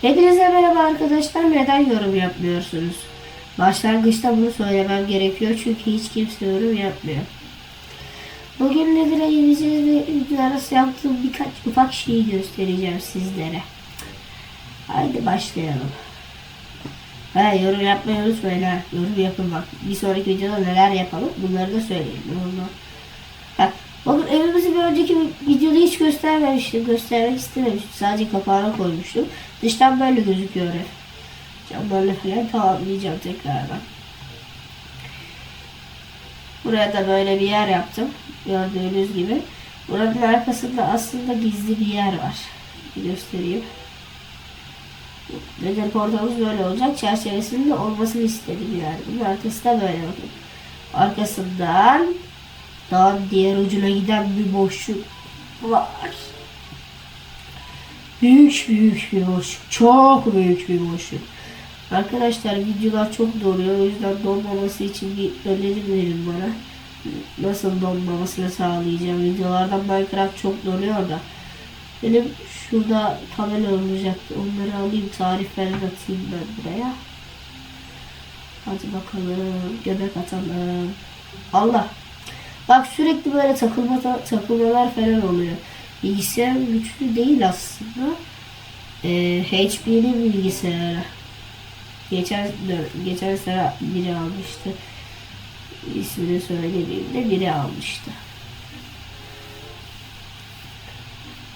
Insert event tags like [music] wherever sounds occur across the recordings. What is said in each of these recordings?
Hepinize merhaba arkadaşlar. Neden yorum yapmıyorsunuz? Başlangıçta bunu söylemem gerekiyor çünkü hiç kimse yorum yapmıyor. Bugün Nedir'e gideceğiz ve video arası yaptığım birkaç ufak şeyi göstereceğim sizlere. Haydi başlayalım. Ha, yorum yapmayı unutmayın ha. Yorum yapın bak. Bir sonraki videoda neler yapalım bunları da söyleyeyim. Onu. Ha, bakın evimizi bir önceki videoda hiç göstermemiştim. Göstermek istememiştim. Sadece kapağına koymuştum. Dıştan böyle gözüküyor ev. Camlarla falan tamamlayacağım tekrardan. Buraya da böyle bir yer yaptım. Gördüğünüz gibi. Buranın arkasında aslında gizli bir yer var. Göstereyim. Neden portalımız böyle olacak. Çerçevesinin de olmasını istedim yani. Bunun arkası da böyle bakın. Arkasından dağın diğer ucuna giden bir boşluk var. Büyük büyük bir boşluk. Çok büyük bir boşluk. Arkadaşlar videolar çok donuyor. O yüzden donmaması için bir önerim verin bana. Nasıl donmamasını sağlayacağım. Videolardan Minecraft çok donuyor da. Benim şurada tabela olacaktı. Onları alayım. Tariflerini atayım ben buraya. Hadi bakalım. Göbek atalım. Allah. Bak sürekli böyle takılma takılmalar falan oluyor. Bilgisayar güçlü değil aslında. Ee, HP'nin bilgisayarı. Geçen geçen sene biri almıştı. İsmini söylediğimde biri almıştı.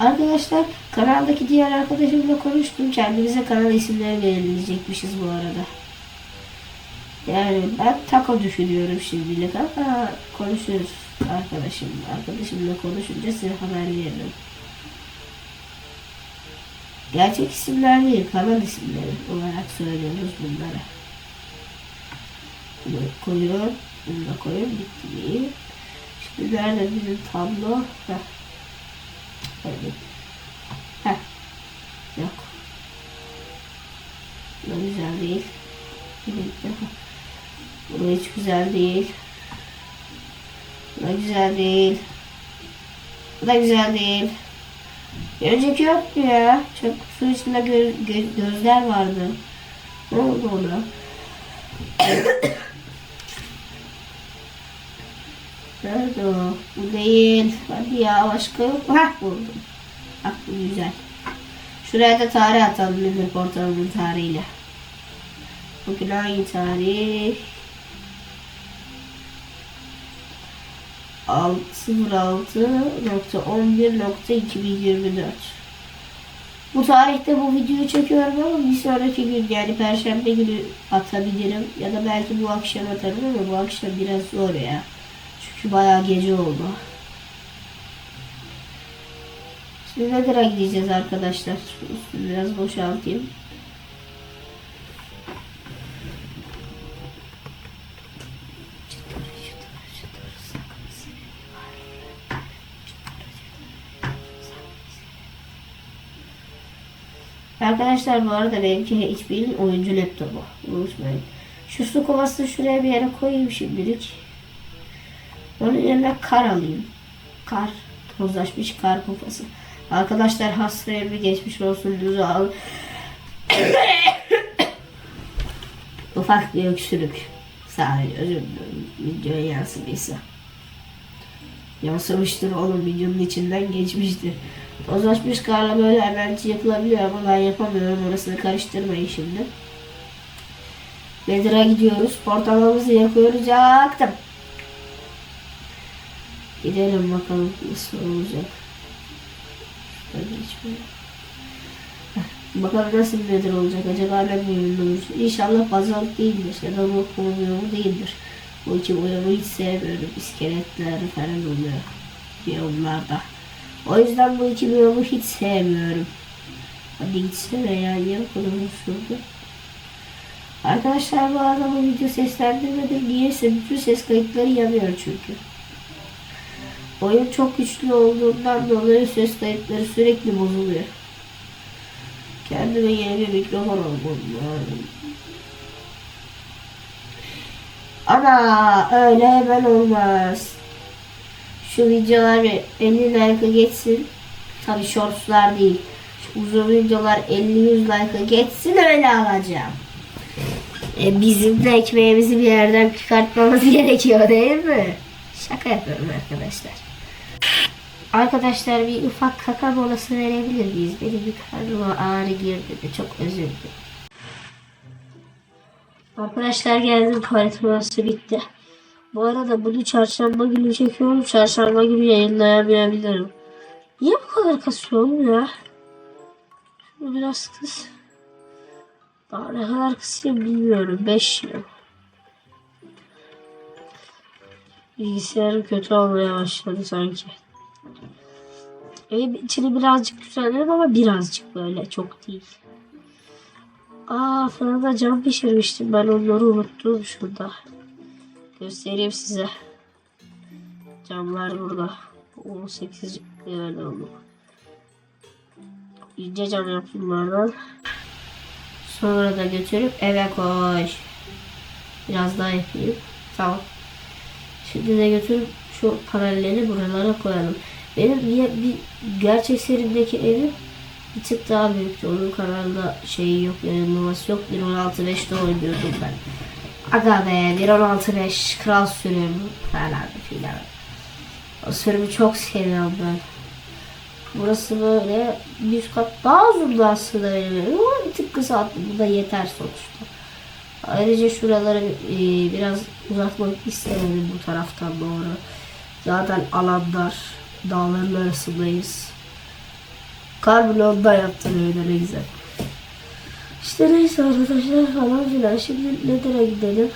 Arkadaşlar kanaldaki diğer arkadaşımla konuştum. Kendimize kanal isimleri belirleyecekmişiz bu arada. Yani ben taco düşünüyorum şimdilik ama konuşuruz arkadaşım. Arkadaşımla konuşunca size haber veririm. Gerçek isimler değil, kanal isimleri olarak söylüyoruz bunlara. Bunu koyuyorum, bunu da koyuyorum, bitti. Şimdi nerede bizim tablo? Heh. Evet. Heh. Yok. Bu güzel değil. Bir dakika. Bu hiç güzel değil. Bu da güzel değil. Bu da güzel değil. Bir Önceki yoktu ya. Çok su içinde gö- gö- gözler vardı. Ne oldu ona? [coughs] Nerede o? Bu değil. Hadi ya başka yok. Hah buldum. Bak bu güzel. Şuraya da tarih atalım portalının tarihiyle. Bugün hangi tarih? 06.11.2024 Bu tarihte bu videoyu çekiyorum ama bir sonraki gün yani perşembe günü atabilirim ya da belki bu akşam atarım ama bu akşam biraz zor ya. Çünkü bayağı gece oldu. Şimdi Nether'a gideceğiz arkadaşlar. Biraz boşaltayım. Arkadaşlar bu arada benimki hiçbir oyuncu laptopu. Unutmayın. Şu su kovasını şuraya bir yere koyayım şimdilik. Onun yerine kar alayım. Kar. Tozlaşmış kar kovası. Arkadaşlar hastaya bir geçmiş olsun düzü al. [coughs] Ufak bir öksürük. Sadece özür dilerim. Videoya yansıdıysa. Yansımıştır oğlum videonun içinden geçmiştir. Tozlaşmış karla böyle hemen yapılabiliyor ama ben yapamıyorum. Orasını karıştırmayın şimdi. Nedir'a gidiyoruz. Portalımızı yakıyoruz. Yaktım. Gidelim bakalım nasıl olacak. Bakalım nasıl bir nedir olacak. Acaba ne olur? İnşallah bazalt değildir. Ya da ruh uyumu değildir. Bu iki uyumu hiç sevmiyorum. İskeletler falan oluyor. Biyomlarda. O yüzden bu iki biyomu hiç sevmiyorum. Hadi gitsene ya. Niye konumu şurada? Arkadaşlar bu arada bu video seslendirmedir. Niyeyse bütün ses kayıtları yanıyor çünkü. Oyun çok güçlü olduğundan dolayı ses kayıtları sürekli bozuluyor. Kendime yeni bir mikrofon almam lazım. Ama öyle hemen olmaz. Şu videolar bir 50 like geçsin. Tabi shortslar değil. uzun videolar 50-100 like'a geçsin öyle alacağım. E, bizim de ekmeğimizi bir yerden çıkartmamız [laughs] gerekiyor değil mi? Şaka yapıyorum arkadaşlar. Arkadaşlar bir ufak kaka molası verebilir miyiz? Benim bir karnıma ağrı girdi de çok özür dilerim. Arkadaşlar geldim tuvalet molası bitti. Bu arada bunu çarşamba günü çekiyorum. Çarşamba günü yayınlayamayabilirim. Niye bu kadar kasıyorum ya? Şunu biraz kıs. Daha ne kadar kısayım bilmiyorum. 5 yıl. Bilgisayarım kötü olmaya başladı sanki. Evin içini birazcık düzenledim ama birazcık böyle çok değil. Aa fırında cam pişirmiştim ben onları unuttum şurada. Göstereyim size. Camlar burada. 18 böyle oldu. İnce cam yaptım bunlardan. Sonra da götürüp eve koy. Biraz daha yapayım. Tamam. Şimdi de götürüp şu paraleli buralara koyalım. Benim bir, bir gerçek serimdeki evim bir tık daha büyüktü. Onun kanalda şeyi yok, yayınlaması yok. 1.16.5'te oynuyordum ben. Aga be 1.16.5 kral sürüm falan filan. O sürümü çok seviyorum ben. Burası böyle bir kat daha uzundu aslında ama bir tık kısalttım. Bu da yeter sonuçta. Ayrıca şuraları e, biraz uzatmak istemedim bu taraftan doğru. Zaten alanlar dağların arasındayız. Karbononda yaptım öyle ne güzel. İşte neyse arkadaşlar falan filan. Şimdi Nether'a gidelim.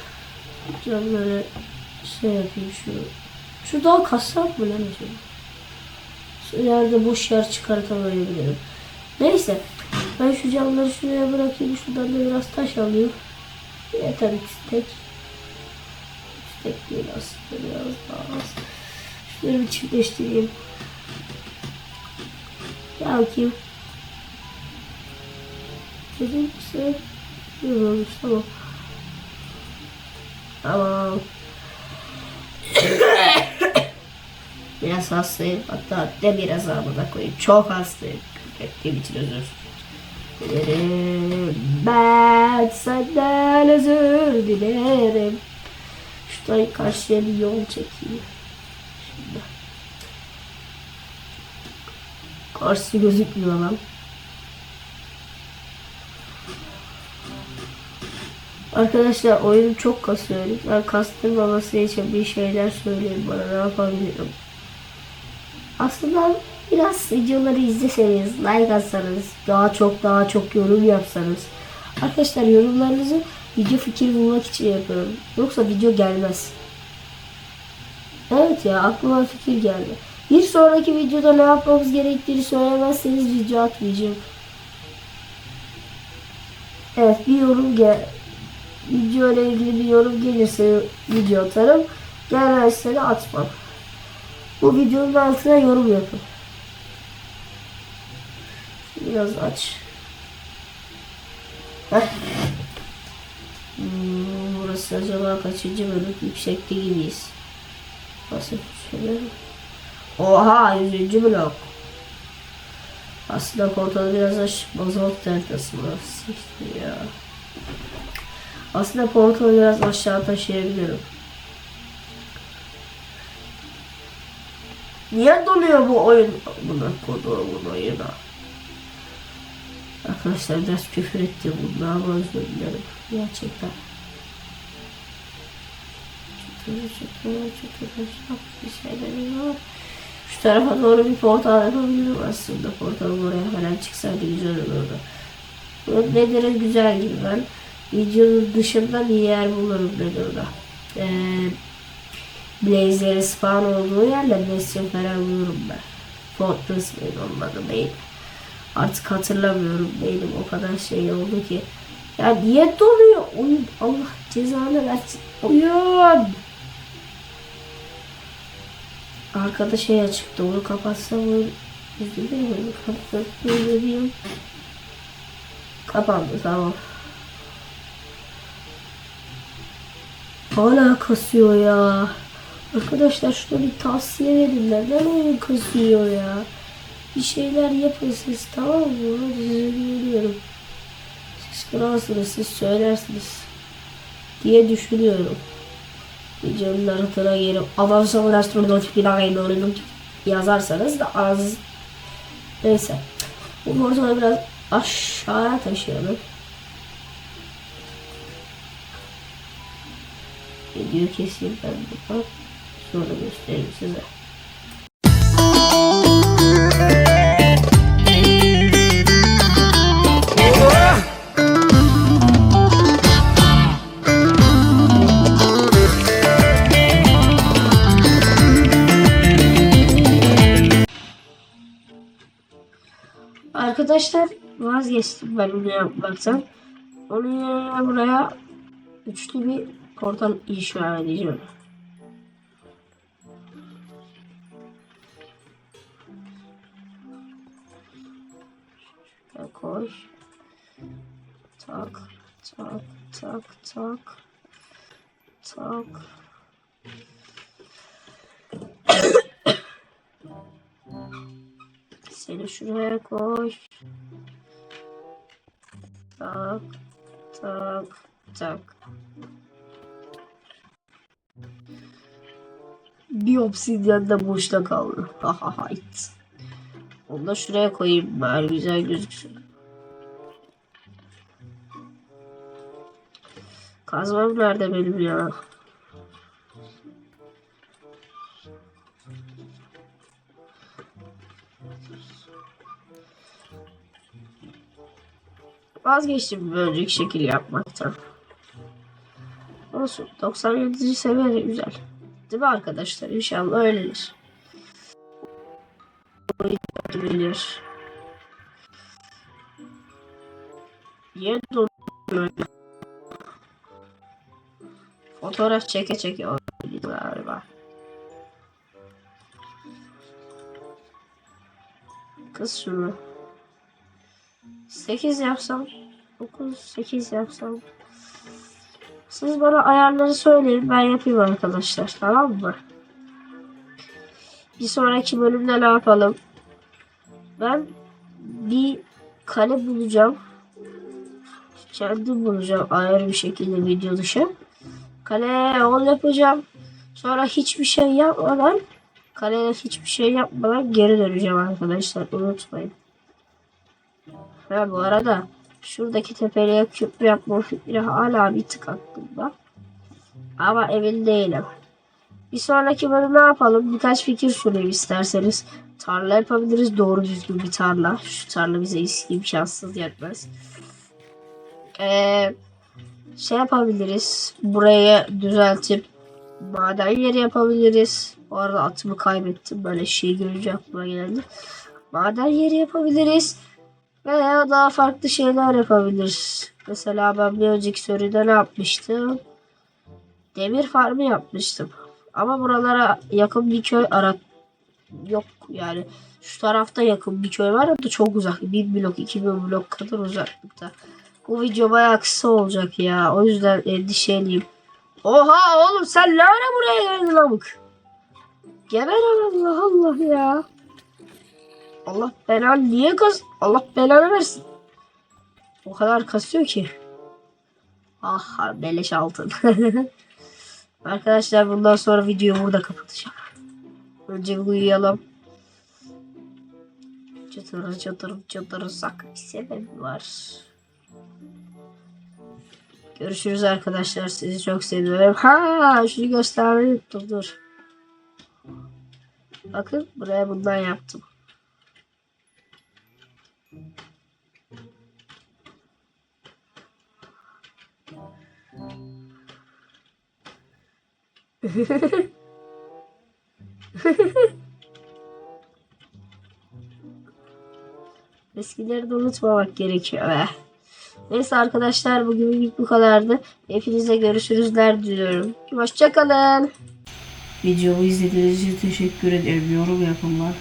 Camları şey yapayım şu. Şu daha kasap mı lan acaba? Şu ileride boş yer çıkartamayabilirim. Neyse. Ben şu camları şuraya bırakayım. Şuradan da biraz taş alayım. Yeter istek. İstek değil aslında biraz daha az. Şunları bir çiftleştireyim. Gel bakayım. Size. Yok olmuş tamam. Tamam. [coughs] biraz hastayım. Hatta de biraz ağzına koyayım. Çok hastayım. Ettiğim için özür dilerim. Ben senden özür dilerim. Şuradan karşıya bir yol çekeyim. Şimdi. Karşı gözükmüyor lan. Arkadaşlar oyunu çok kasıyor. Lütfen kastırmaması için bir şeyler söyleyin bana ne yapabilirim. Aslında biraz videoları izleseniz, like atsanız, daha çok daha çok yorum yapsanız. Arkadaşlar yorumlarınızı video fikir bulmak için yapıyorum. Yoksa video gelmez. Evet ya aklıma fikir geldi. Bir sonraki videoda ne yapmamız gerektiğini söylemezseniz video atmayacağım. Evet bir yorum gel video ile ilgili bir yorum gelirse video atarım. Gelmezse de atmam. Bu videonun altına yorum yapın. Biraz aç. Heh. Hmm, burası acaba kaçıncı bölüm yüksekte gibiyiz. Nasıl şöyle? Oha 100. blok. Aslında portalı biraz aç. Bazalt deltası burası. Ya. Aslında portalı biraz aşağı taşıyabilirim. Niye donuyor bu oyun? Buna koduğumun oyuna. Arkadaşlar biraz küfür etti bundan ama özür dilerim. Gerçekten. Çıtır çıtır çıtır çok bir şeyler var. Şu tarafa doğru bir portal yapabilirim aslında. Portalım oraya falan çıksaydı güzel olurdu. Bu Nether'e güzel gibi ben. Videonun dışında bir yer bulurum Nether'da. Ee, Blaze'lerin spawn olduğu yerle Bastion falan bulurum ben. Fortress mıydı onun adı değil. Artık hatırlamıyorum değilim o kadar şey oldu ki. Ya niye donuyor oyun? Allah cezanı versin. Oyun. Arkada şey açıktı onu kapatsam onu üzülüyorum. Kapatıyorum. Kapandı tamam. Hala kasıyor ya. Arkadaşlar şurada bir tavsiye verin. Neden oyun kasıyor ya? bir şeyler yapın siz tamam mı? Size güveniyorum. Siz kralsınız siz söylersiniz. Diye düşünüyorum. Videonun altına gelip adam astronot bir yazarsanız da az neyse. Bu ortamı biraz aşağıya taşıyalım. Video keseyim ben buradan. Sonra göstereyim size. Arkadaşlar vazgeçtim ben bunu yapmaktan. Onun yerine buraya üçlü bir portal inşa edeceğim. Şöyle. Tak, tak, tak, tak. Tak. Seni şuraya koy. Tak, tak, tak. Bir obsidyen de boşta kaldı. Ha ha. Onu da şuraya koyayım bari güzel gözüksün. Kazmam nerede benim ya? Vazgeçtim önceki şekil yapmaktan. Olsun. 97. seviye güzel. Değil mi arkadaşlar? İnşallah öyledir. Bilir. Yeni donuyor. Fotoğraf çeke çeke oynadı galiba. Kız şunu. 8 yapsam 9 8 yapsam siz bana ayarları söyleyin ben yapayım arkadaşlar tamam mı? Bir sonraki bölümde ne yapalım? Ben bir kale bulacağım. Kendim bulacağım ayrı bir şekilde video dışı. Kaleye yol yapacağım. Sonra hiçbir şey yapmadan kaleye hiçbir şey yapmadan geri döneceğim arkadaşlar unutmayın. Ha bu arada şuradaki tepeliğe köprü yapma fikri hala bir tık aklımda. Ama emin değilim. Bir sonraki bölüm ne yapalım? Birkaç fikir sunayım isterseniz. Tarla yapabiliriz. Doğru düzgün bir tarla. Şu tarla bize imkansız yetmez. Ee, şey yapabiliriz. Buraya düzeltip maden yeri yapabiliriz. Bu arada atımı kaybettim. Böyle şey görünce aklıma geldi. Maden yeri yapabiliriz. Veya daha farklı şeyler yapabiliriz. Mesela ben bir önceki soruda ne yapmıştım? Demir farmı yapmıştım. Ama buralara yakın bir köy arat yok yani. Şu tarafta yakın bir köy var da çok uzak. Bir blok, iki bir blok kadar uzaklıkta. Bu video bayağı kısa olacak ya. O yüzden endişeliyim. Oha oğlum sen ne buraya geldin amık? Geber Allah Allah ya. Allah belanı niye kaz... Allah belanı versin. O kadar kasıyor ki. Ah beleş altın. [laughs] Arkadaşlar bundan sonra videoyu burada kapatacağım. Önce bir uyuyalım. Çıtır çıtır çıtırsak bir sebebi var. Görüşürüz arkadaşlar. Sizi çok seviyorum. Ha, şunu göstermeyi unuttum. Dur. Bakın buraya bundan yaptım. Eskileri de unutmamak gerekiyor be. Neyse arkadaşlar bugünlük bu kadardı. Hepinize görüşürüzler diliyorum. Hoşçakalın. Videomu izlediğiniz için teşekkür ederim. Yorum yapın lan.